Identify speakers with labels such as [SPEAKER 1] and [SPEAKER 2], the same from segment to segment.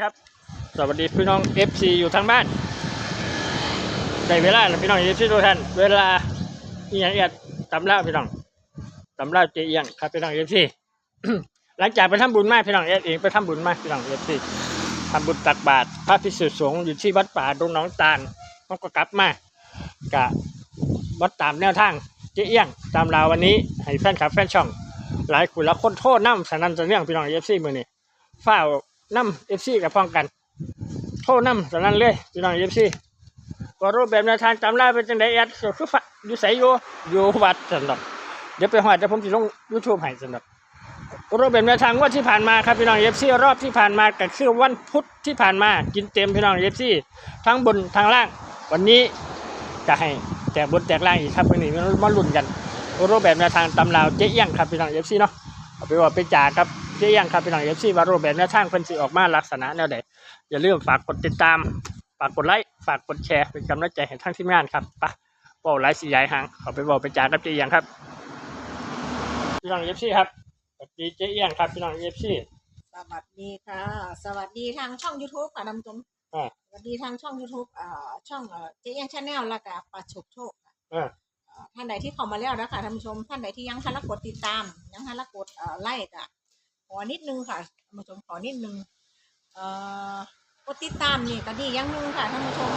[SPEAKER 1] ครับ สวัสดีพี่น้อง FC อยู่ทางบ้านได้เวลาแล้วพี่น้อง FC ทุกท่านเวลาอีหยังเอียดตำเล่าพี่น้องตำเล่าเจียงครับพี่น้อง FC หลังจากไปทำบุญมาพี่น้องเอสเองไปทำบุญมาพี่น้อง FC ทำบุญตักบาตรพระพิสุทธิสงฆ์อยู่ที่วัดป่าดงหนองตาลเขาก็กลับมากะวัดตามแนวทางเจียงตามราววันนี้ให้แฟนคลับแฟนช่อง หลายคนละคนโทษน้ำสนันจะเรื่องพี่น้อง FC มือนี่ฝ้า น้ำ FC กับพ้องกันโทษน้ำสนั่นเลยพี่น้องเอฟซีว่ารูปแบบแนวทางจำได้เป็นจังไดแอดก็คือฝะอยู่ไสอยู่อยู่วัดสำนดอกเดี๋ยวไปหอดเดี๋ยวผมจะลงยูทูบให้สำนดอกรูปแบบแนวทางว่าที่ผ่านมาครับพี่น้องเอฟซีรอบที่ผ่านมาก็คือวันพุธที่ผ่านมากินเต็มพี่น้องเอฟซีทั้งบนทั้งล่าง วันนี้จะให้แจกบนแจกล่างอีกครับวันนี้มาลุ้นกันรูปแบบแนวทางตำราวเจ๊แยงครับพี่น้องเอฟซีเนาะเอาไปว่าไปจ่าครับ เจ๊เอี้ยงครับพี่น้องเอฟซีว่ารูปแบบแนวทางเพิ่นสิออกมาลักษณะแนวใดอย่าลืมฝากกดติดตาม ฝากกดไลค์ฝากกดแชร์เป็นกำลังใจให้ทั้งทีมงานครับไปะเป่าไลค์สีใหญ่หางเขาไปบอกไปจากับเจียงครับพี่น้องเอฟซีครับสวัสดีเจียงครับพี่น้องเอฟซี
[SPEAKER 2] สวัสดีค่ะ สวัสดีทางช่อง YouTube ค่ะนำจม
[SPEAKER 1] อ่า
[SPEAKER 2] สวัสดีทางช่อง YouTube อ่าช่องเอ่อเจ๊ยังชาแนลและกับประชกโชคค่ะ
[SPEAKER 1] อ่า
[SPEAKER 2] อ่าท่านใดที่เข้ามาแล้วนะคะท่านผู้ชมท่านใดที่ยังทันละกดติดตามยังทันละกดเอ่อไลค์อะ ขอนิดนึงค่ะท่านผู้ชมขอนิดนึงเอ่อกดติดตามนี่ก็ดีอย่างหนึงค่ะท่านผู้ชม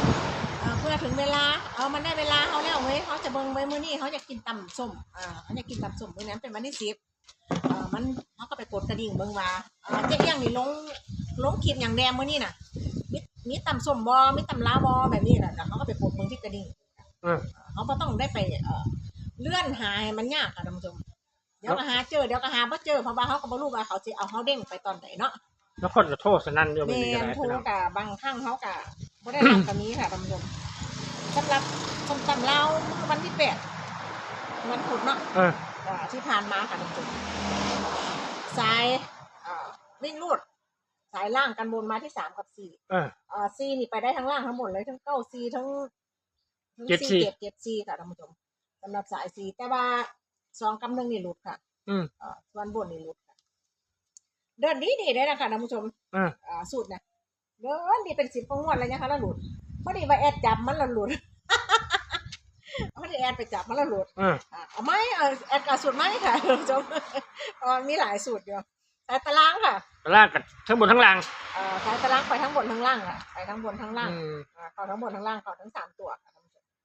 [SPEAKER 2] เอ่อเพื่อถึงเวลาเอามันได้เวลาเขาแล้วเว้ยเขาจะเบิ่งไว้มื้อนี้เขาจะกินตำส้มอ่าเขาจะกินตำส้มมื้อนั้นเป็นวันที่สิบเอ่อมันเขาก็ไปกดกระดิ่งเบิ่งว่าเอ่อเจ๊เอี้ยงนี่ลงลงคลิปอย่างแดงมื้อนี้น่ะมีมีตำส้มบอมีตำลาวบอแบบนี้น่ะแล้วเขาก็ไปกดเบิ่งที่กระดิ่ง
[SPEAKER 1] อืม
[SPEAKER 2] เอ่อเขาก็ต้องได้ไปเอ่อเลื่อนหาให้มันยากค่ะท่านผู้ชม เดี๋ยวก็หาเจอเดี๋ยวก็หาบ่เจอเพราะว่าเขาก็บ่รู้ว่าเขาสิเอาเขาเด้งไปตอนไหนเนาะ
[SPEAKER 1] แล้วคนก็โทษสนั่นอยู่
[SPEAKER 2] แม
[SPEAKER 1] ไม่มีอะไร
[SPEAKER 2] นโทร
[SPEAKER 1] พี่น้อง
[SPEAKER 2] กับบางครั้งเขาก็บ่ได้รับกับนี้ค่ะท่านผู้ชมสำหรับส้มตำลาววันที่แปดวันพุธเนาะ
[SPEAKER 1] เออ
[SPEAKER 2] อ่าที่ผ่านมาค่ะท่านผู้ชมสายอ่าวิ่งรูด สายล่างกันบนมาที่สามกับสี่
[SPEAKER 1] เออ
[SPEAKER 2] อ่าซีนี่ไปได้ทั้งล่างทั้งบนเลยทั้งเก้าซีทั้งทั้ง
[SPEAKER 1] เจ็ด
[SPEAKER 2] ซี
[SPEAKER 1] C
[SPEAKER 2] เจ็ดเจ็ดซีค่ะท่านผู้ชมสำหรับสายซีแต่ว่า สองกำหนึ่งนี่หลุดค่ะ
[SPEAKER 1] อืม
[SPEAKER 2] อ่าส่วนบนนี่หลุดค่ะ เดินดีดีได้นะคะท่านผู้ชม
[SPEAKER 1] เออ
[SPEAKER 2] อ่าสูตรนะเดินดีเป็นสิบกว่างวดเลยนะคะแล้วหลุดพอดีว่าแอดจับมันแล้วหลุด พอดีแอดไปจับมันแล้วหลุด
[SPEAKER 1] เออ
[SPEAKER 2] อะเอาไหมเอาแอดกับสูตรไหมค่ะท่านผู้ชมเพราะมันมีหลายสูตรอยู่สายตารางค่ะ
[SPEAKER 1] ล่างกับทั้งบนทั้งล่าง
[SPEAKER 2] เอ่อสายตารางไปทั้งบนทั้งล่างค่ะไปทั้งบนทั้งล่าง
[SPEAKER 1] อืม
[SPEAKER 2] อ่าเข้าทั้งบนทั้งล่างเข้าทั้งสามตัวค่ะท่านผู้ชม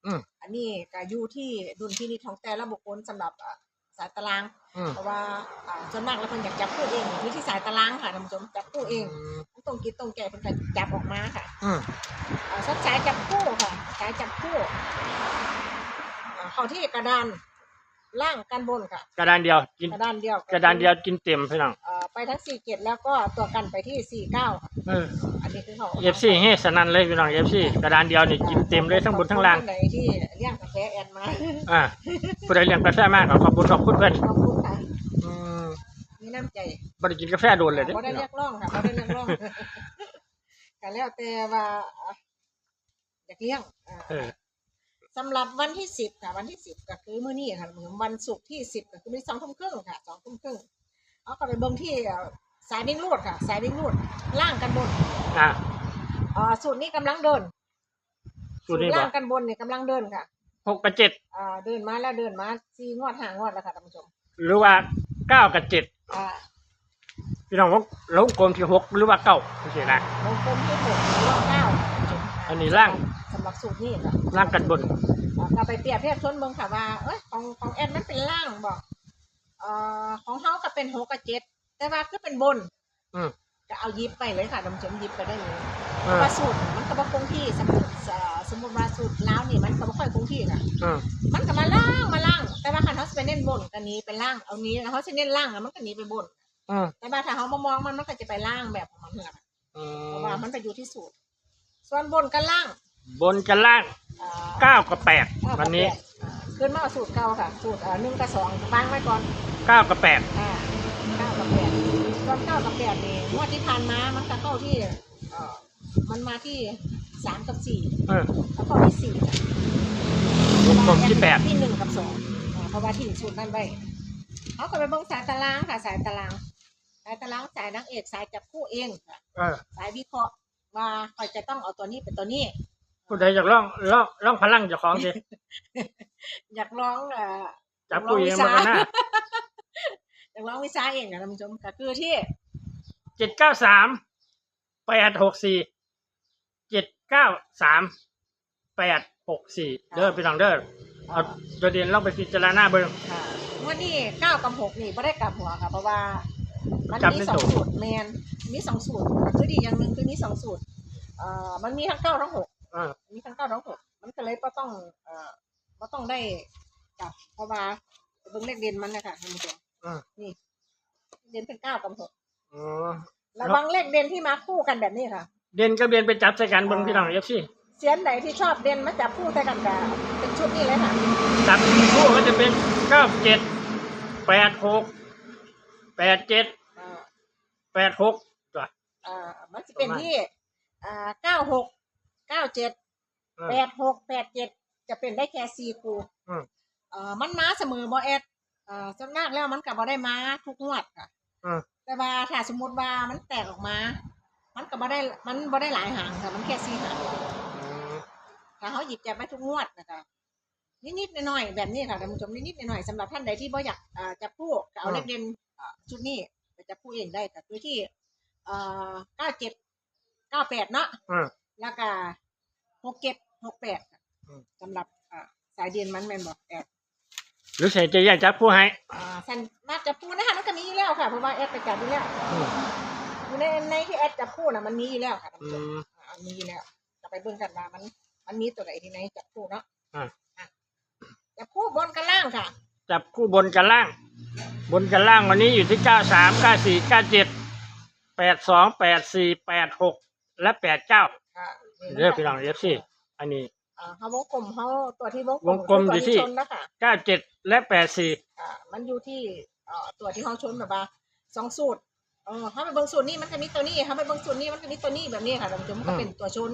[SPEAKER 1] อืม
[SPEAKER 2] อันนี้ก็อยู่ที่ดุลพินิจของแต่ละบุคคลสำหรับอ่าสายตาราง
[SPEAKER 1] อืม
[SPEAKER 2] เพราะว่าอ่าส่วนมากแล้วเพิ่นอยากจับคู่เองอยู่ที่สายตารางค่ะท่านผู้ชมจับคู่เอง
[SPEAKER 1] อืม
[SPEAKER 2] ตรงกิดตรงแก่เพิ่นก็จับออกมาค่ะ
[SPEAKER 1] อืม
[SPEAKER 2] อ่าสักสายจับคู่ค่ะสายจับคู่อ่าเข้าที่กระดาน ล่างกันบนค่ะ
[SPEAKER 1] กระดานเดียวกิน
[SPEAKER 2] กระดานเดียว
[SPEAKER 1] กระดานเดียวกินเต็มพี่น้อง
[SPEAKER 2] เอ่อไปทั้งสี่เกตแล้วก็ตัวกันไปที่สี่เก้าค่ะ
[SPEAKER 1] เออ
[SPEAKER 2] อันนี้คือเขา
[SPEAKER 1] เอฟซีเฮ้สนั่นเลยพี่น้องเอฟซีกระดานเดียวนี่กินเต็มเลยทั้งบนทั้งล่าง
[SPEAKER 2] ไหนที่เลี้ยงกาแฟแอนมา
[SPEAKER 1] อ่าผู้ใดเลี้ยงกาแฟมากขอบคุณขอบคุณเพื่อน
[SPEAKER 2] ขอบคุณค่ะ
[SPEAKER 1] อืม
[SPEAKER 2] มีน้ำใจ
[SPEAKER 1] บริกินกาแฟโดนเลยเด้
[SPEAKER 2] เขาได้เรียกร้องค่ะเขาได้เรียกร้องก็แล้วแต่ว่าอยากเลี้ยงอ่า
[SPEAKER 1] เออ
[SPEAKER 2] สำหรับวันที่สิบค่ะ วันที่สิบก็คือมื้อนี้ค่ะเหมือนวันศุกร์ที่สิบก็คือมีสองทุ่มครึ่งค่ะสองทุ่มครึ่งเอาก็ไปเบิ่งที่เอ่อสายวิ่งรูดค่ะ สายวิ่งรูดล่างกันบน
[SPEAKER 1] อ่า
[SPEAKER 2] อ่าสูตรนี้กำลังเดิน
[SPEAKER 1] สูตรนี้บอ
[SPEAKER 2] ล่ากงกันบนเนี่ยกำลังเดินค่ะ
[SPEAKER 1] หกกับเจ็ด
[SPEAKER 2] อ่าเดินมาแล้วเดินมาสี่งวดห้างวดแล้วค่ะท่านผู้ชม
[SPEAKER 1] หรือว่าเก้ากับเจ็ด
[SPEAKER 2] อ่า
[SPEAKER 1] พี่น้องว่าลงกลมที่หกหรือว่าเก้าโอเคนะ
[SPEAKER 2] วงกลมที่หกหรือว่าเก้าท่านผู้ชม
[SPEAKER 1] อันนี้ล่าง
[SPEAKER 2] สำหรับสูตรนี้ค่ะ
[SPEAKER 1] ล่างกันบน
[SPEAKER 2] อ่าก็ไปเปรียบเทียบชนเบิ่งค่ะว่าเอ้ยของของแอดมันเป็นล่างบอกเอ่อของเฮาก็เป็นหกกับเจ็ดแต่ว่าคือเป็นบน
[SPEAKER 1] อืม
[SPEAKER 2] ก็เอายิบไปเลยค่ะท่านผู้ชมยิบไปได้เลย
[SPEAKER 1] อ่า
[SPEAKER 2] ว่าสูตรมันก็บ่คงที่สมมุติเอ่อสมมุติว่าสูตรลาวนี่มันก็บ่ค่อยคงที่ค่ะ
[SPEAKER 1] อืม
[SPEAKER 2] มันก็มาล่างมาล่าง แต่ว่าคันเขาสิไปเน้นบนก็หนี้ไปล่างเอานี้แล้วเขาสิเน้นล่างแล้วมันก็หนีไปบน
[SPEAKER 1] อืม
[SPEAKER 2] แต่ว่าถ้าเขามามองมันมันก็จะไปล่างแบบของมันนั่นแหละค่ะ
[SPEAKER 1] อื
[SPEAKER 2] เพ
[SPEAKER 1] ม
[SPEAKER 2] ราะว่ามันไปอยู่ที่สูตร ส่วนบนกับล่าง
[SPEAKER 1] บนกับล่าง
[SPEAKER 2] อ่า
[SPEAKER 1] เก้ากับแปด
[SPEAKER 2] เก้ากับ
[SPEAKER 1] วันนี้
[SPEAKER 2] แปดอ่าขึ้นมาเอาสูตรเก่าค่ะ สูตรเอ่อหนึ่งกับสองวางไว้ก่อน
[SPEAKER 1] เก้ากับแปด
[SPEAKER 2] อ่าเก้ากับแปดส่วนเก้ากับแปดนี่งวดที่ผ่านมามันก็เข้าที่เอ่อมันมาที่สามกับสี่
[SPEAKER 1] เออ
[SPEAKER 2] แล้วเข้าที่สี่
[SPEAKER 1] วงกลมที่แปด
[SPEAKER 2] ที่หนึ่งกับสองอ่าเพราะว่าที่สูตรนั่นไว้เขาก็ไปเบิ่งสายตารางค่ะ สายตาราง สายตารางสายนางเอกสายจับคู่เองค่ะ
[SPEAKER 1] เออ
[SPEAKER 2] สายวิเคราะห์ ว่าคอยจะต้องเอาตัวนี้เป็นตัวนี้
[SPEAKER 1] ผู้ใดอยากลองลองลองพลังเจ้าของสิ
[SPEAKER 2] อยากลองเอ่อ
[SPEAKER 1] จับผู้เองมากันหน้า
[SPEAKER 2] อยากลองวิชาเองนะท่านผู้ชมก็คือที่
[SPEAKER 1] เจ็ดเก้าสามแปดหกสี่เจ็ดเก้าสามแปดหกสี่เด้อพี่น้องเด้อเอาตัวเด่นลองไปพิจารณาเบิ่ง
[SPEAKER 2] ค่ะวันนี้เก้ากับหกนี่ไม่ได้กลับหัวค่ะเพราะว่า มัน
[SPEAKER 1] จับ
[SPEAKER 2] มี
[SPEAKER 1] ได้
[SPEAKER 2] สอง
[SPEAKER 1] ถูก
[SPEAKER 2] สูตรแมนมีสองสูตรคือดีอย่างหนึ่งคือมีสองสูตรเอ่อมันมีทั้งเก้าทั้งหก
[SPEAKER 1] อ่า
[SPEAKER 2] มีทั้งเก้าทั้งหกมันก็เลยก็ต้องเอ่อก็ต้องได้กลับเพราะว่าเบิ่งเลขเด่นมันนะคะท่านผู้ชม
[SPEAKER 1] อ่า
[SPEAKER 2] นี่เด่นเป็นเก้ากับหก
[SPEAKER 1] อ๋อ
[SPEAKER 2] ระวังเลขเด่นที่มาคู่กันแบบนี้ค่ะ
[SPEAKER 1] เด่นกับเด่นไปจับใส่กันเบิ่งพี่น้องเอฟซี
[SPEAKER 2] เสียนไหนที่ชอบเด่นมาจับคู่ใส่กันกับเป็นชุดนี้เลยค่ะ
[SPEAKER 1] จับคู่ก็จะเป็นเก้าเจ็ดแปดหก แปดเจ็ด
[SPEAKER 2] อ่า
[SPEAKER 1] แปดหกตัว
[SPEAKER 2] อ่ามันจะเป็นที่อ่าเก้าหกเก้าเจ็ด
[SPEAKER 1] อ่า
[SPEAKER 2] แปดหกแปดเจ็ดจะเป็นได้แค่สี่คู่
[SPEAKER 1] อืม
[SPEAKER 2] เอ่อมันมาเสมอบอแอดเอ่อจำนากแล้วมันกับ่ได้มาทุกงวดค่ะ
[SPEAKER 1] อ่า
[SPEAKER 2] แต่ว่าถ้าสมมติว่ามันแตกออกมา มันก็บ่ได้ มันบ่ได้หลายหางค่ะ มันแค่สี่หาง
[SPEAKER 1] อืม
[SPEAKER 2] ถ้าเขาหยิบจับไปทุกงวดนะคะนิดๆหน่อยๆแบบนี้ค่ะท่านผู้ชมนิดๆหน่อยๆสำหรับท่านใดที่บ่อยากอ่าจับคู่ก็เอาเลขเด่นอ่า ชุดนี้ไปจับคู่เองได้ก็คือที่เอ่อเก้าเจ็ดเก้าแปดเนาะ
[SPEAKER 1] อ่า
[SPEAKER 2] แล้วก็หกเจ็ดหกแปด
[SPEAKER 1] อืม
[SPEAKER 2] สำหรับอ่าสายเดียนมันแมนบอกแอด
[SPEAKER 1] หรือใส่ใจอยากจับคู่ให้
[SPEAKER 2] อ่าสันมาจับคู่นะคะมันก็มีอยู่แล้วค่ะเพราะว่าแอดไปจับอยู่แล้ว
[SPEAKER 1] อืม
[SPEAKER 2] อยู่ในในที่แอดจับคู่น่ะมันมีอยู่แล้วค่ะท่าน
[SPEAKER 1] อื
[SPEAKER 2] ผู้ชม
[SPEAKER 1] ม
[SPEAKER 2] อ่ามีอยู่แล้วจะไปเบิ่งกันว่ามัน มันมีตัวไหนที่ไหนจับคู่เนาะ
[SPEAKER 1] อ่า
[SPEAKER 2] อะจับคู่บนกันล่างค่ะ
[SPEAKER 1] จับคู่บนกันล่าง บนกันล่างวันนี้อยู่ที่เก้าสามเก้าสี่เก้าเจ็ดแปดสองแปดสี่แปดหกและแปดเก้า
[SPEAKER 2] ค่ะนี่
[SPEAKER 1] เรียกพี่น้องเอฟซีอันนี้
[SPEAKER 2] อ่าเขาวงกลมเขาตัวที่วง
[SPEAKER 1] วงกลม
[SPEAKER 2] ตัว
[SPEAKER 1] อยู่ที่
[SPEAKER 2] ชนนะคะ
[SPEAKER 1] เก้าเจ็ดและแปดสี่
[SPEAKER 2] อ่ามันอยู่ที่เอ่อตัวที่เขาชนแบบว่าสองสูตรเออเขาไปเบิ่งสูตรนี้มันก็มีตัวนี้เขาไปเบิ่งสูตรนี้มันก็มีตัวนี้แบบนี้ค่ะท่านผู้ชมมันก็เป็นตัวชน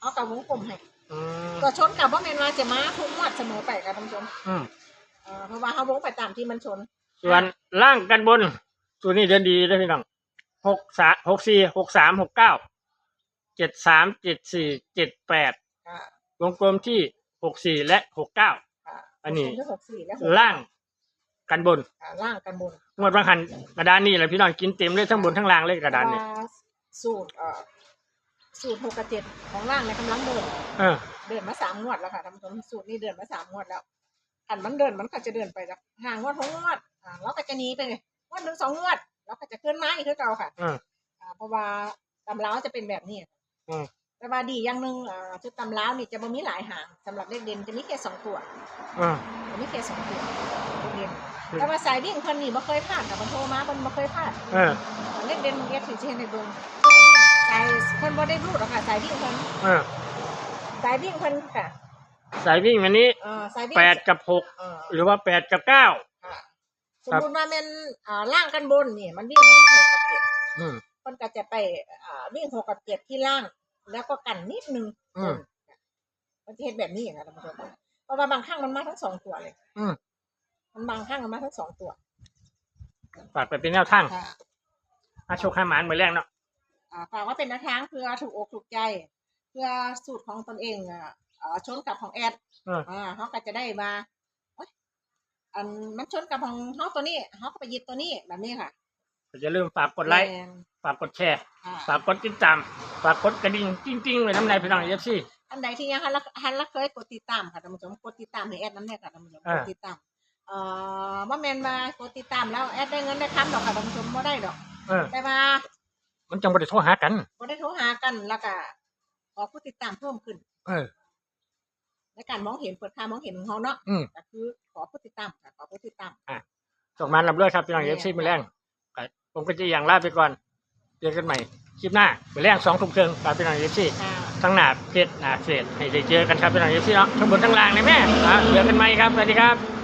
[SPEAKER 2] เอากับวงกลมให้
[SPEAKER 1] อืม
[SPEAKER 2] ตัวชนกับว่าแมนว่าจะมาทุกงวดเสมอไปค่ะท่านผู้ชม
[SPEAKER 1] อืม
[SPEAKER 2] เอ่อเพราะว่าเขาวงไปตามที่มันชน
[SPEAKER 1] ส่วนล่างกันบนตัวนี้เดินดีเลยพี่น้องหกสามหกสี่หกสามหกเก้าเจ็ดสามเจ็ดสี่เจ็ดแปด
[SPEAKER 2] อ่า
[SPEAKER 1] วงกลมที่หกสี่และหกเก้า
[SPEAKER 2] อ่า
[SPEAKER 1] อันนี้
[SPEAKER 2] ที่หกสี่และหก
[SPEAKER 1] ล่างกันบน
[SPEAKER 2] อ่าล่างกันบน
[SPEAKER 1] งวดบางหันกระดานนี่แหละพี่น้องกินเต็มเลยทั้งบนทั้งล่างเลยกระดานนี่
[SPEAKER 2] ว่าสูตรเอ่อสูตรหกกับเจ็ดของล่างในกำลังเดิน
[SPEAKER 1] เออ
[SPEAKER 2] เดินมาสามงวดแล้วค่ะท่านผู้ชมสูตรนี้เดินมาสามงวดแล้ว อันมันเดินมันก็จะเดินไปจากห่างงวดหกงวดอ่าแล้วก็จะหนีไปเลยงวดหนึ่งสองงวด แล้วก็จะขึ้นมาอีกคือเก่าค่ะ
[SPEAKER 1] เออ
[SPEAKER 2] อ่าเพราะว่าตำล้าวจะเป็นแบบนี้
[SPEAKER 1] อืม
[SPEAKER 2] แต่ว่าดีอย่างหนึ่งอ่าชุดตำล้าวนี่จะบ่มีหลายหางสำหรับเลขเด่นจะมีแค่สองตัว
[SPEAKER 1] เออ
[SPEAKER 2] จะมีแค่สองตัวเลขเด่นแต่ว่าสายวิ่งเพิ่นนี่บ่เคยพลาดกับมันโทรมาเพิ่นบ่เคยพลาด
[SPEAKER 1] เออ
[SPEAKER 2] เลขเด่นเอสถึงจะเห็นในเบิ่งสายวิ่งสายเพิ่นบ่ได้รูดหรอกค่ะสายวิ่งเพิ่น
[SPEAKER 1] เออ
[SPEAKER 2] สายวิ่งเพิ่นค่ะ
[SPEAKER 1] สายวิ่งวันนี้
[SPEAKER 2] เอ่อสายวิ่ง
[SPEAKER 1] แปดกับหก
[SPEAKER 2] เออ
[SPEAKER 1] หรือว่าแปดกับเก้า
[SPEAKER 2] ค่ะสมมุติว่าแม่นอ่าล่างกันบนนี่มันวิ่งมาที่หกกับเจ็ด
[SPEAKER 1] อืม
[SPEAKER 2] เพิ่นก็จะไปอ่าวิ่งหกกับเจ็ดที่ล่าง แล้วก็กันนิดนึง
[SPEAKER 1] อืม
[SPEAKER 2] มันจะเห็นแบบนี้ค่ะท่านผู้ชมเพราะว่าบางครั้งมันมาทั้งสองตัวเลย
[SPEAKER 1] อืม
[SPEAKER 2] มันบางครั้งมันมาทั้งสองตัว
[SPEAKER 1] ฝากไปเป็นแนวทาง
[SPEAKER 2] ค่ะ
[SPEAKER 1] อาโชคให้หมานมือแรกเนาะ
[SPEAKER 2] อ่าฝากว่าเป็นแนวทางเพื่อถูกอกถูกใจ เพื่อสูตรของตนเองอะ อ่าชนกับของแอด
[SPEAKER 1] เออ
[SPEAKER 2] อ่าเขาก็จะได้มาโอ๊ยอันมันชนกับของเขาตัวนี้เขาก็ไปหยิบตัวนี้แบบนี้ค่ะ
[SPEAKER 1] อย่าลืมฝากกดไลค์
[SPEAKER 2] แม่น
[SPEAKER 1] ฝากกดแชร์
[SPEAKER 2] ค่ะ
[SPEAKER 1] ฝากกดติดตามฝากกดกระดิ่งจริงๆไว้น้ำในพี่น้องเอฟซี
[SPEAKER 2] อันใดที่ยังฮันละฮันละเคยกดติดตามค่ะท่านผู้ชมกดติดตามในแอดนั้นเนี่ยค่ะท่านผู้ชม
[SPEAKER 1] อ่า
[SPEAKER 2] กดติดตามเอ่อว่าแมนมากดติดตามแล้วแอดได้เงินได้คำดอกค่ะท่านผู้ชมไม่ได้ดอก
[SPEAKER 1] เออ
[SPEAKER 2] แต่ว่า
[SPEAKER 1] มันจังบ่ได้โทรหากัน
[SPEAKER 2] บ่ได้โทรหากันแล้วก็ขอผู้ติดตามเพิ่มขึ้น
[SPEAKER 1] เออ
[SPEAKER 2] ในการมองเห็นเปิดค่ามองเห็นของเขาเนาะ
[SPEAKER 1] อืม
[SPEAKER 2] ก็คือขอผู้ติดตามค่ะขอผู้ติดตาม
[SPEAKER 1] ส่งมารับเลือครับพี่น้องเอฟซีมือแรงครับผมก็จะอย่างลาไปก่อนเจอกันใหม่คลิปหน้ามือแรงสองทุ่มครึ่งครับพี่น้องเอฟซี
[SPEAKER 2] ค่ะ
[SPEAKER 1] ทั้งหน้าเพจหน้าเฟซให้ได้เจอกันครับพี่น้องเอฟซีเนาะทั้งบนทั้งล่างเลยแม่อะเจอกันใหม่ครับสวัสดีครับ